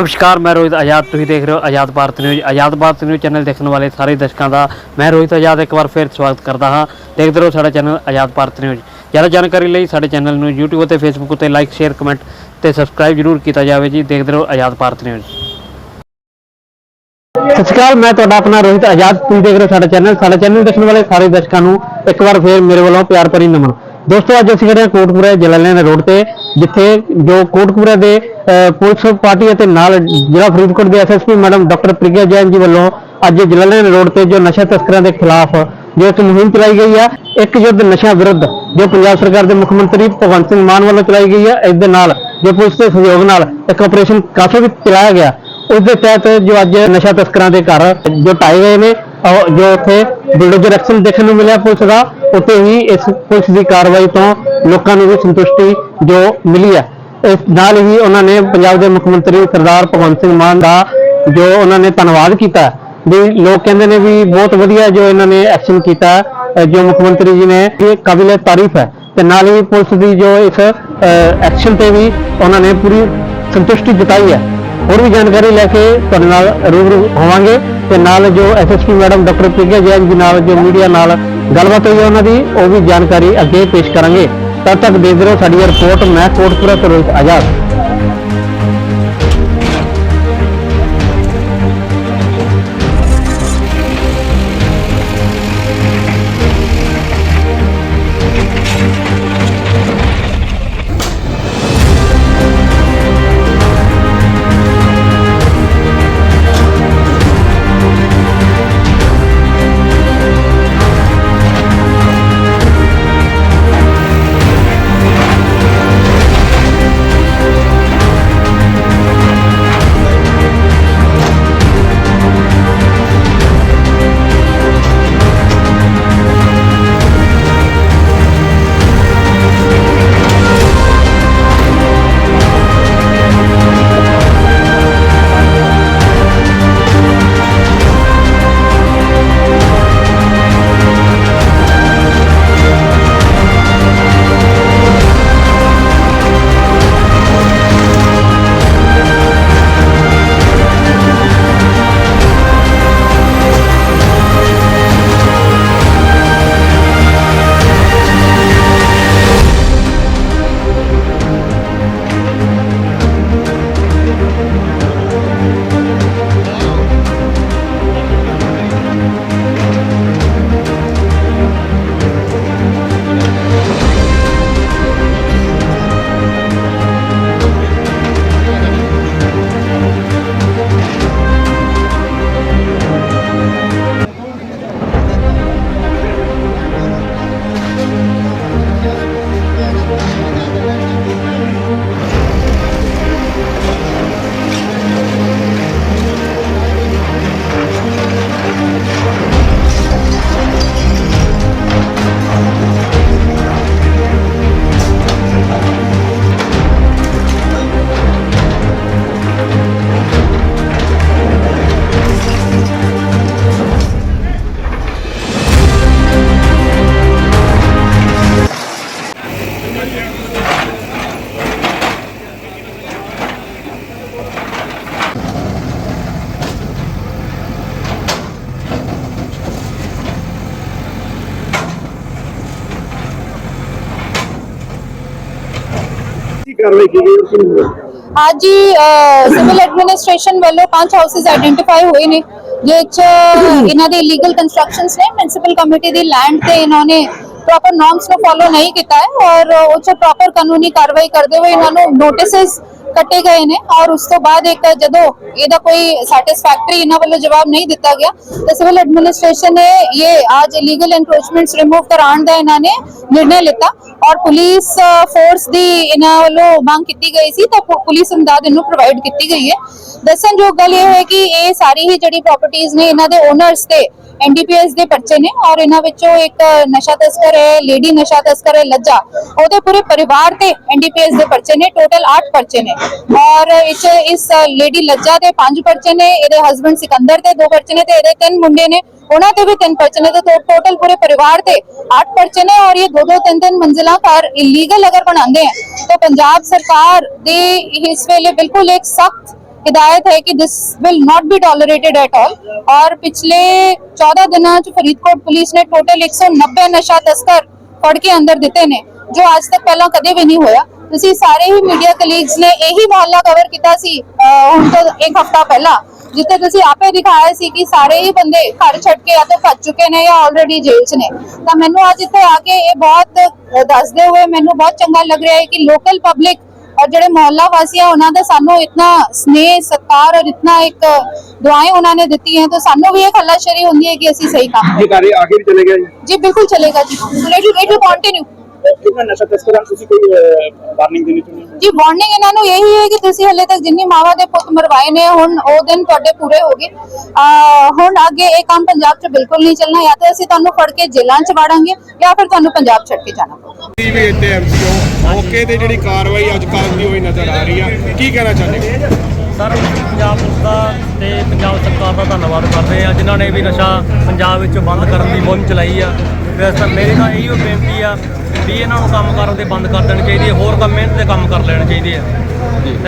ਨਮਸਕਾਰ, ਮੈਂ ਰੋਹਿਤ ਆਜ਼ਾਦ। ਤੁਸੀਂ ਦੇਖ ਰਹੇ ਹੋ Azad Bharat news. Azad Bharat news channel ਦੇਖਣ ਵਾਲੇ ਸਾਰੇ ਦਰਸ਼ਕਾਂ ਦਾ ਮੈਂ ਰੋਹਿਤ ਆਜ਼ਾਦ ਇੱਕ ਵਾਰ ਫਿਰ ਸਵਾਗਤ ਕਰਦਾ ਹਾਂ। ਦੇਖਦੇ ਰਹੋ ਸਾਡਾ ਚੈਨਲ ਆਜ਼ਾਦ ਭਾਰਤ ਨਿਊਜ਼। ਜ਼ਿਆਦਾ ਜਾਣਕਾਰੀ ਲਈ ਸਾਡੇ ਚੈਨਲ ਨੂੰ YouTube ਅਤੇ Facebook ਉੱਤੇ ਲਾਈਕ ਸ਼ੇਅਰ ਕਮੈਂਟ ਤੇ ਸਬਸਕ੍ਰਾਈਬ ਜਰੂਰ ਕੀਤਾ ਜਾਵੇ ਜੀ। ਦੇਖਦੇ ਰਹੋ ਆਜ਼ਾਦ ਭਾਰਤ ਨਿਊਜ਼। ਸਤਿ ਸ਼੍ਰੀ ਅਕਾਲ ਮੈਂ ਤੁਹਾਡਾ ਆਪਣਾ ਰੋਹਿਤ ਆਜ਼ਾਦ। ਤੁਸੀਂ ਦੇਖ ਰਹੇ ਹੋ ਸਾਡਾ ਚੈਨਲ। ਸਾਡਾ ਚੈਨਲ ਦੇਖਣ ਵਾਲੇ ਸਾਰੇ ਦਰਸ਼ਕਾਂ ਨੂੰ ਇੱਕ ਵਾਰ ਫਿਰ ਮੇਰੇ ਵੱਲੋਂ ਪਿਆਰ ਭਰੀ ਨਮਨ। ਦੋਸਤੋ, ਅੱਜ ਅਸੀਂ ਖੜੇ ਹਾਂ ਕੋਟਪੁਰਾ ਜਲਾਲਿਆਣਾ ਰੋਡ ਤੇ, ਜਿੱਥੇ ਜੋ ਕੋਟਪੁਰਾ ਦੇ ਪੁਲਿਸ ਪਾਰਟੀ ਅਤੇ ਨਾਲ ਜ਼ਿਲ੍ਹਾ ਫਰੀਦਕੋਟ ਦੇ SSP madam doctor Pragya Jain ji ਵੱਲੋਂ ਅੱਜ ਜਲਾਲਿਆਣਾ ਰੋਡ ਤੇ ਜੋ ਨਸ਼ਾ ਤਸਕਰਾਂ ਦੇ ਖਿਲਾਫ ਜੋ ਇੱਕ ਮੁਹਿੰਮ ਚਲਾਈ ਗਈ ਹੈ ਇੱਕ ਯੁੱਧ ਨਸ਼ਾ ਵਿਰੁੱਧ, ਜੋ ਪੰਜਾਬ ਸਰਕਾਰ ਦੇ ਮੁੱਖ ਮੰਤਰੀ ਭਗਵੰਤ ਸਿੰਘ ਮਾਨ ਵੱਲੋਂ ਚਲਾਈ ਗਈ ਹੈ ਇਸ ਦੇ ਨਾਲ ਜੋ ਪੁਲਿਸ ਦੇ ਸਹਿਯੋਗ ਨਾਲ ਇੱਕ ਆਪਰੇਸ਼ਨ ਕਾਫੀ ਚਲਾਇਆ ਗਿਆ। ਉਸ ਦੇ ਤਹਿਤ ਜੋ ਅੱਜ ਨਸ਼ਾ ਤਸਕਰਾਂ ਦੇ ਘਰ ਜੋ ਢਾਏ ਗਏ ਨੇ ਜੋ ਉੱਥੇ ਬੁਲਡੋਜ਼ਰ ਐਕਸ਼ਨ ਦੇਖਣ ਨੂੰ ਮਿਲਿਆ ਪੁਲਿਸ ਦਾ ਉੱਥੇ ਹੀ ਇਸ ਪੁਲਿਸ ਦੀ ਕਾਰਵਾਈ ਤੋਂ ਲੋਕਾਂ ਨੂੰ ਵੀ ਸੰਤੁਸ਼ਟੀ ਜੋ ਮਿਲੀ ਹੈ। ਇਸ ਨਾਲ ਹੀ ਉਹਨਾਂ ਨੇ ਪੰਜਾਬ ਦੇ ਮੁੱਖ ਮੰਤਰੀ ਸਰਦਾਰ ਭਗਵੰਤ ਸਿੰਘ ਮਾਨ ਦਾ ਜੋ ਉਹਨਾਂ ਨੇ ਧੰਨਵਾਦ ਕੀਤਾ ਵੀ ਲੋਕ ਕਹਿੰਦੇ ਨੇ ਵੀ ਬਹੁਤ ਵਧੀਆ ਜੋ ਇਹਨਾਂ ਨੇ ਐਕਸ਼ਨ ਕੀਤਾ ਜੋ ਮੁੱਖ ਮੰਤਰੀ ਜੀ ਨੇ ਇਹ ਕਾਬਿਲੇ ਤਾਰੀਫ ਹੈ ਤੇ ਨਾਲ ਹੀ ਪੁਲਿਸ ਦੀ ਜੋ ਇਸ ਐਕਸ਼ਨ ਤੇ ਵੀ ਉਹਨਾਂ ਨੇ ਪੂਰੀ ਸੰਤੁਸ਼ਟੀ ਜਤਾਈ ਹੈ। ਹੋਰ ਵੀ ਜਾਣਕਾਰੀ ਲੈ ਕੇ ਤੁਹਾਡੇ ਨਾਲ ਰੂਬਰੂ ਹੋਵਾਂਗੇ ਤੇ ਨਾਲ ਜੋ SSP madam doctor Pragya Jain ji ਨਾਲ, ਜੋ ਮੀਡੀਆ ਨਾਲ ਗੱਲਬਾਤ ਹੋਈ ਹੈ ਉਹਨਾਂ ਦੀ, ਉਹ ਵੀ ਜਾਣਕਾਰੀ ਅੱਗੇ ਪੇਸ਼ ਕਰਾਂਗੇ। ਤਦ ਤੱਕ ਦੇਖਦੇ ਰਹੋ ਸਾਡੀ ਰਿਪੋਰਟ, ਮੈਂ ਕੋਟਪੁਰਾ ਤੋਂ ਰੋਹਿਤ ਆਜ਼ਾਦ। ਕਾਰਵਾਈ ਕੀਤੀ ਗਈ ਉਸ ਨੂੰ ਅੱਜ ਸਿਵਲ ਐਡਮਿਨਿਸਟ੍ਰੇਸ਼ਨ ਵੱਲੋਂ ਪੰਜ ਹਾਊਸਸ ਆਇਡੈਂਟੀਫਾਈ ਹੋਏ ਨੇ ਜਿਹ ਇਹਨਾਂ ਦੇ ਇਲੀਗਲ ਕੰਸਟਰਕਸ਼ਨਸ ਨੇ ਮਿਊਨਿਸਪਲ ਕਮੇਟੀ ਦੀ ਲੈਂਡ ਤੇ ਇਹਨਾਂ ਨੇ ਪ੍ਰੋਪਰ ਨੋਰਮਸ ਨੂੰ ਫੋਲੋ ਨਹੀਂ ਕੀਤਾ ਹੈ ਔਰ ਉਹ 'ਚ ਪ੍ਰੋਪਰ ਕਾਨੂੰਨੀ ਕਾਰਵਾਈ ਕਰਦੇ ਹੋਏ ਇਹਨਾਂ ਨੂੰ ਨੋਟਿਸਸ ਕੱਟੇ ਗਏ ਨੇ ਔਰ ਉਸ ਤੋਂ ਬਾਅਦ ਇੱਕ ਜਦੋਂ ਇਹਦਾ ਕੋਈ ਸੈਟੀਸਫੈਕਟਰੀ ਇਹਨਾਂ ਵੱਲੋਂ ਜਵਾਬ ਨਹੀਂ ਦਿੱਤਾ ਗਿਆ, ਤਾਂ ਸਿਵਲ ਐਡਮਿਨਿਸਟ੍ਰੇਸ਼ਨ ਨੇ ਇਹ ਅੱਜ ਇਲੀਗਲ ਐਨਕਰੋਚਮੈਂਟਸ ਰਿਮੂਵ ਕਰਾਉਣ ਦਾ ਇਹਨਾਂ ਨੇ ਨਿਰਣੇ ਲਿੱਤਾ ਔਰ ਪੁਲਿਸ ਫੋਰਸ ਦੀ ਇਹਨਾਂ ਵੱਲੋਂ ਮੰਗ ਕੀਤੀ ਗਈ ਸੀ, ਤਾਂ ਪੁਲਿਸ ਅਮਦਾਦ ਇਹਨੂੰ ਪ੍ਰੋਵਾਈਡ ਕੀਤੀ ਗਈ ਹੈ। ਦੱਸਣਯੋਗ ਗੱਲ ਇਹ ਹੈ ਕਿ ਇਹ ਸਾਰੀ ਹੀ ਜਿਹੜੀ ਪ੍ਰਾਪਰਟੀਆਂ ਨੇ ਇਹਨਾਂ ਦੇ ਓਨਰਸ ਤੇ ਐਨਡੀਪੀਐਸ ਦੇ ਪਰਚੇ ਨੇ ਔਰ ਇਹਨਾਂ ਵਿੱਚੋਂ ਇੱਕ ਨਸ਼ਾ ਤਸਕਰ ਹੈ, ਲੇਡੀ ਨਸ਼ਾ ਤਸਕਰ ਹੈ, ਲੱਜਾ। ਉਹਦੇ ਪੂਰੇ ਪਰਿਵਾਰ ਤੇ ਐਨਡੀਪੀਐਸ ਦੇ ਪਰਚੇ ਨੇ ਟੋਟਲ 8 ਪਰਚੇ ਨੇ। ਔਰ ਇਸ ਇਸ ਲੇਡੀ ਲੱਜਾ ਦੇ 5 ਪਰਚੇ ਨੇ, ਇਹਦੇ ਹਸਬੰਡ ਸਿਕੰਦਰ ਤੇ 2 ਪਰਚੇ ਨੇ ਤੇ ਇਹਦੇ ਤਿੰਨ ਮੁੰਡੇ ਨੇ। ਉਹਨਾਂ ਤੇ ਵੀ ਤਿੰਨ ਪਰਚੇ ਨੇ ਤੇ ਟੋਟਲ ਪੂਰੇ ਪਰਿਵਾਰ ਤੇ 8 ਪਰਚੇ ਨੇ ਔਰ ਇਹ ਦੋ ਦੋ ਤਿੰਨ ਤਿੰਨ ਮੰਜ਼ਿਲਾਂ ਘਰ ਇਲੀਗਲ ਅਗਰ ਬਣਾਉਂਦੇ ਆ, ਤਾਂ ਪੰਜਾਬ ਸਰਕਾਰ ਦੇ ਇਸ ਵੇਲੇ ਬਿਲਕੁਲ ਇੱਕ ਸਖਤ हिदायत है कि this will not be tolerated at all और पिछले 14 ਦਿਨਾਂ ਚ ਫਰੀਦਕੋਟ ਪੁਲਿਸ ਨੇ ਟੋਟਲ 190 ਨਸ਼ਾ ਤਸਕਰ ਫੜ ਕੇ ਅੰਦਰ ਦਿੱਤੇ ਨੇ ਜੋ ਅੱਜ ਤੱਕ ਪਹਿਲਾਂ ਕਦੇ ਵੀ ਨਹੀਂ ਹੋਇਆ ਤੁਸੀਂ ਸਾਰੇ ਹੀ ਮੀਡੀਆ ਕਲੀਗਸ ਨੇ ਇਹੀ ਮੁਹੱਲਾ ਕਵਰ ਕੀਤਾ ਸੀ ਅਹ ਹੁਣ ਤੋਂ ਇੱਕ ਹਫਤਾ ਪਹਿਲਾਂ ਜਿੱਥੇ ਤੁਸੀਂ ਆਪੇ ਦਿਖਾਇਆ ਸੀ ਕਿ ਸਾਰੇ ਹੀ ਬੰਦੇ ਘਰ ਛੱਡ ਕੇ ਜਾਂ ਤਾਂ ਭੱਜ ਚੁੱਕੇ ਨੇ ਜਾਂ ਆਲਰੇਡੀ ਜੇਲ੍ਹ 'ਚ ਨੇ ਤਾਂ ਮੈਨੂੰ ਅੱਜ ਇੱਥੇ ਆ ਕੇ ਇਹ ਬਹੁਤ ਅਹ, ਦੱਸਦੇ ਹੋਏ ਮੈਨੂੰ ਬਹੁਤ ਚੰਗਾ ਲੱਗ ਰਿਹਾ ਹੈ ਕਿ ਲੋਕਲ ਪਬਲਿਕ ਔਰ ਜਿਹੜੇ ਮੁਹੱਲਾ ਵਾਸੀ ਆ ਉਹਨਾਂ ਦਾ ਸਾਨੂੰ ਇਤਨਾ ਸਨੇਹ ਸਤਿਕਾਰ ਔਰ ਇਤਨਾ ਇੱਕ ਦੁਆएं ਉਹਨਾਂ ਨੇ ਦਿੱਤੀ ਹੈ ਤਾਂ ਸਾਨੂੰ ਵੀ ਇਹ ਖੱਲਾਸ਼ਰੀ ਹੁੰਦੀ ਹੈ ਕਿ ਅਸੀਂ ਸਹੀ ਕੰਮ ਇਹ ਕਾਰੇ ਆਗੇ ਵੀ ਚਲੇ ਗਿਆ ਜੀ? ਜੀ ਬਿਲਕੁਲ ਚਲੇਗਾ ਜੀ। ਇਟ ਵਿਲ ਕੰਟੀਨਿਊ ਕਿੰਨਾ ਨਸ਼ਾ ਤਸਕਰਾਂ ਨੂੰ ਤੁਸੀਂ ਕੋਈ ਵਾਰਨਿੰਗ ਦੇਣੀ ਚਾਹੁੰਦੇ ਹੋ? ਜੀ ਵਾਰਨਿੰਗ ਇਹਨਾਂ ਨੂੰ ਇਹੀ ਹੈ ਕਿ ਤੁਸੀਂ ਹਲੇ ਤੱਕ ਜਿੰਨੀ ਮਾਵਾਂ ਦੇ ਪੁੱਤ ਮਰਵਾਏ ਨੇ ਹੁਣ ਉਹ ਦਿਨ ਤੁਹਾਡੇ ਪੂਰੇ ਹੋ ਗਏ। ਆ ਹੁਣ ਅੱਗੇ ਇਹ ਕੰਮ ਪੰਜਾਬ 'ਚ ਬਿਲਕੁਲ ਨਹੀਂ ਚੱਲਣਾ ਜਾਂ ਤਾਂ ਅਸੀਂ ਤੁਹਾਨੂੰ ਫੜ ਕੇ ਜੇਲ੍ਹਾਂ 'ਚ ਵਾੜਾਂਗੇ ਜਾਂ ਫਿਰ ਤੁਹਾਨੂੰ ਪੰਜਾਬ ਛੱਡ ਕੇ ਜਾਣਾ ਪਊਗਾ। ਜੀ ਵੀ ਇੱਥੇ ਐਮਸੀਓ ਮੌਕੇ ਤੇ ਜਿਹੜੀ ਕਾਰਵਾਈ ਅੱਜ ਕੱਲ੍ਹ ਦੀ ਹੋਈ ਨਜ਼ਰ ਆ ਰਹੀ ਆ ਕੀ ਕਹਿਣਾ ਚਾਹੁੰਦੇ ਹੋ? ਸਰ ਪੰਜਾਬ ਪੁਲਿਸ ਦਾ ਤੇ ਪੰਜਾਬ ਸਰਕਾਰ ਦਾ ਧੰਨਵਾਦ ਕਰਦੇ ਆ ਜਿਨ੍ਹਾਂ ਨੇ ਵੀ ਨਸ਼ਾ ਪੰਜਾਬ ਵਿੱਚ ਬੰਦ ਕਰਨ ਦੀ ਮੁਹਿੰਮ ਚਲਾਈ ਆ। ਵੈਸੇ ਤਾਂ ਮੇਰੀ ਤਾਂ ਇਹੀ ਬੇਨਤੀ ਆ ਵੀ ਇਹਨਾਂ ਨੂੰ ਕੰਮ ਕਰਨ ਤੇ ਬੰਦ ਕਰ ਦੇਣੀ ਚਾਹੀਦੀ ਹੈ ਹੋਰ ਕੰਮ ਮਿਹਨਤ ਤੇ ਕੰਮ ਕਰ ਲੈਣੇ ਚਾਹੀਦੇ ਆ।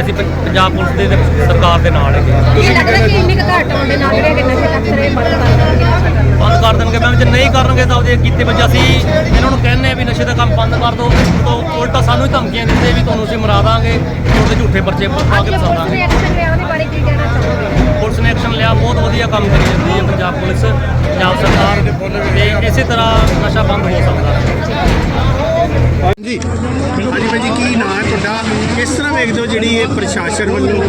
ਅਸੀਂ ਪੰ- ਪੰਜਾਬ ਪੁਲਿਸ ਦੇ ਤੇ ਸਰਕਾਰ ਦੇ ਨਾਲ ਹੈਗੇ। ਇਹ ਲੱਗਦਾ ਕਿ ਇੰਨੀ ਘਾਟ ਆਉਣ ਦੇ ਨਾਲ ਜਿਹੜੇ ਨਸ਼ੇ ਤਸਕਰ ਇਹ ਬੰਦ ਕਰ ਦੇਣਗੇ ਬੰਦ ਕਰ ਦੇਣਗੇ। ਮੈਂ ਜੇ ਨਹੀਂ ਕਰਨਗੇ ਤਾਂ ਉਹਦੇ ਕੀਤੇ ਵਿੱਚ ਅਸੀਂ ਇਹਨਾਂ ਨੂੰ ਕਹਿੰਦੇ ਆ ਵੀ ਨਸ਼ੇ ਦਾ ਕੰਮ ਬੰਦ ਕਰ ਦਿਓ। ਤੋਂ ਉਲਟਾ ਸਾਨੂੰ ਹੀ ਧਮਕੀਆਂ ਦਿੰਦੇ ਵੀ ਤੁਹਾਨੂੰ ਅਸੀਂ ਮਰਾ ਦਾਂਗੇ ਉਹਦੇ ਝੂਠੇ ਪਰਚੇ ਪਾ ਕੇ ਫਸਾ ਪੁਲਿਸ ਦਾਂਗੇ। ਪੁਲਿਸ ਨੇ ਐਕਸ਼ਨ ਲਿਆ। ਬਹੁਤ ਵਧੀਆ ਕੰਮ ਕਰੀ ਜਾਂਦੀ ਹੈ ਪੰਜਾਬ ਪੁਲਿਸ ਪੰਜਾਬ ਸਰਕਾਰ। ਤੇ ਇਸੇ ਤਰ੍ਹਾਂ ਨਸ਼ਾ ਬੰਦ ਹੋ ਸਕਦਾ ਹੈ। ਹਾਂਜੀ। ਹਾਂਜੀ ਭਾਈ ਕੀ ਨਾਂ ਹੈ ਤੁਹਾਡਾ? ਕਿਸ ਤਰ੍ਹਾਂ ਵੇਖਦੇ ਹੋ ਜਿਹੜੀ ਇਹ ਪ੍ਰਸ਼ਾਸਨ ਵੱਲੋਂ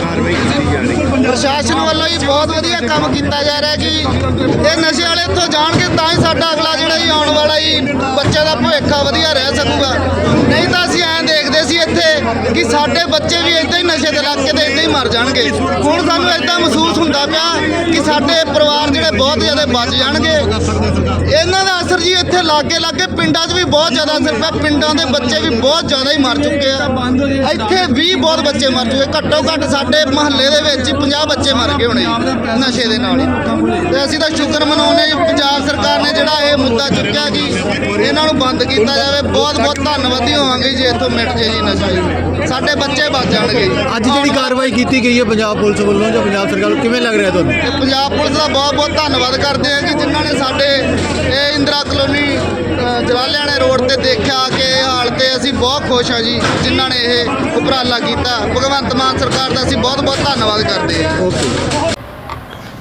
ਕਾਰਵਾਈ ਕੀਤੀ ਜਾ ਰਹੀ ਹੈ? ਪ੍ਰਸ਼ਾਸਨ ਵੱਲੋਂ ਹੀ ਬਹੁਤ ਵਧੀਆ ਕੰਮ ਕੀਤਾ ਜਾ ਰਿਹਾ ਜੀ। ਇਹ ਨਸ਼ੇ ਵਾਲੇ ਇੱਥੋਂ ਜਾਣਗੇ ਤਾਂ ਹੀ ਸਾਡਾ ਅਗਲਾ ਜਿਹੜਾ ਹੀ ਆਉਣ ਵਾਲਾ ਹੀ ਬੱਚੇ ਦਾ ਭਵਿੱਖ ਵਧੀਆ ਰਹਿ ਸਕੂਗਾ। ਨਹੀਂ ਤਾਂ ਅਸੀਂ ਐਂ ਦੇ ਇੱਥੇ ਕਿ ਸਾਡੇ ਬੱਚੇ ਵੀ ਇਦਾਂ ਹੀ ਨਸ਼ੇ ਦੇ ਲੱਗ ਕੇ ਤੇ ਇਦਾਂ ਹੀ ਮਰ ਜਾਣਗੇ। ਹੁਣ ਸਾਨੂੰ ਇਦਾਂ ਮਹਿਸੂਸ ਹੁੰਦਾ ਪਿਆ ਕਿ ਸਾਡੇ ਪਰਿਵਾਰ ਜਿਹੜੇ ਬਹੁਤ ਜ਼ਿਆਦਾ ਬਚ ਜਾਣਗੇ। ਇਹਨਾਂ ਦਾ ਅਸਰ ਜੀ ਇੱਥੇ ਲਾਗੇ ਲਾਗੇ ਪਿੰਡਾਂ 'ਚ ਵੀ ਬਹੁਤ ਜ਼ਿਆਦਾ ਅਸਰ ਪਿਆ। ਪਿੰਡਾਂ ਦੇ ਬੱਚੇ ਵੀ ਬਹੁਤ ਜ਼ਿਆਦਾ ਹੀ ਮਰ ਚੁੱਕੇ ਆ। ਇੱਥੇ ਵੀ ਬਹੁਤ ਬੱਚੇ ਮਰ ਚੁੱਕੇ। ਘੱਟੋ ਘੱਟ ਸਾਡੇ ਮਹੱਲੇ ਦੇ ਵਿੱਚ ਹੀ 50 ਬੱਚੇ ਮਰ ਗਏ ਹੋਣੇ ਨਸ਼ੇ ਦੇ ਨਾਲ ਹੀ। ਤੇ ਅਸੀਂ ਤਾਂ ਸ਼ੁਕਰ ਮਨਾਉਂਦੇ ਪੰਜਾਬ ਸਰਕਾਰ ਨੇ ਜਿਹੜਾ ਇਹ ਮੁੱਦਾ ਚੁੱਕਿਆ ਕਿ ਇਹਨਾਂ ਨੂੰ ਬੰਦ ਕੀਤਾ ਜਾਵੇ। ਬਹੁਤ ਬਹੁਤ ਧੰਨਵਾਦੀ ਹੋਵਾਂਗੇ ਜੀ, ਇੱਥੋਂ ਮਿਟ ਜੇ ਜੀ ਨਸ਼ੇ ਜੀ ਸਾਡੇ ਬੱਚੇ ਬਚ ਜਾਣਗੇ ਅੱਜ ਜਿਹੜੀ ਕਾਰਵਾਈ ਕੀਤੀ ਗਈ ਹੈ ਪੰਜਾਬ ਪੁਲਿਸ ਵੱਲੋਂ ਜਾਂ ਪੰਜਾਬ ਸਰਕਾਰ ਵੱਲੋਂ ਕਿਵੇਂ ਲੱਗ ਰਿਹਾ ਤੁਹਾਨੂੰ? ਤੇ ਪੰਜਾਬ ਪੁਲਿਸ ਦਾ ਬਹੁਤ ਬਹੁਤ ਧੰਨਵਾਦ ਕਰਦੇ ਹਾਂ ਕਿ ਜਿਨ੍ਹਾਂ ਨੇ ਸਾਡੇ ਇਹ ਇੰਦਰਾ ਕਲੋਨੀ ਜਲਾਲਿਆਣੇ ਰੋਡ ਤੇ ਦੇਖਿਆ ਕਿ ਹਾਲ ਤੇ ਅਸੀਂ ਬਹੁਤ ਖੁਸ਼ ਹਾਂ ਜੀ ਜਿਨ੍ਹਾਂ ਨੇ ਇਹ ਉਪਰਾਲਾ ਕੀਤਾ। ਭਗਵੰਤ ਮਾਨ ਸਰਕਾਰ ਦਾ ਅਸੀਂ ਬਹੁਤ ਬਹੁਤ ਧੰਨਵਾਦ ਕਰਦੇ ਹਾਂ।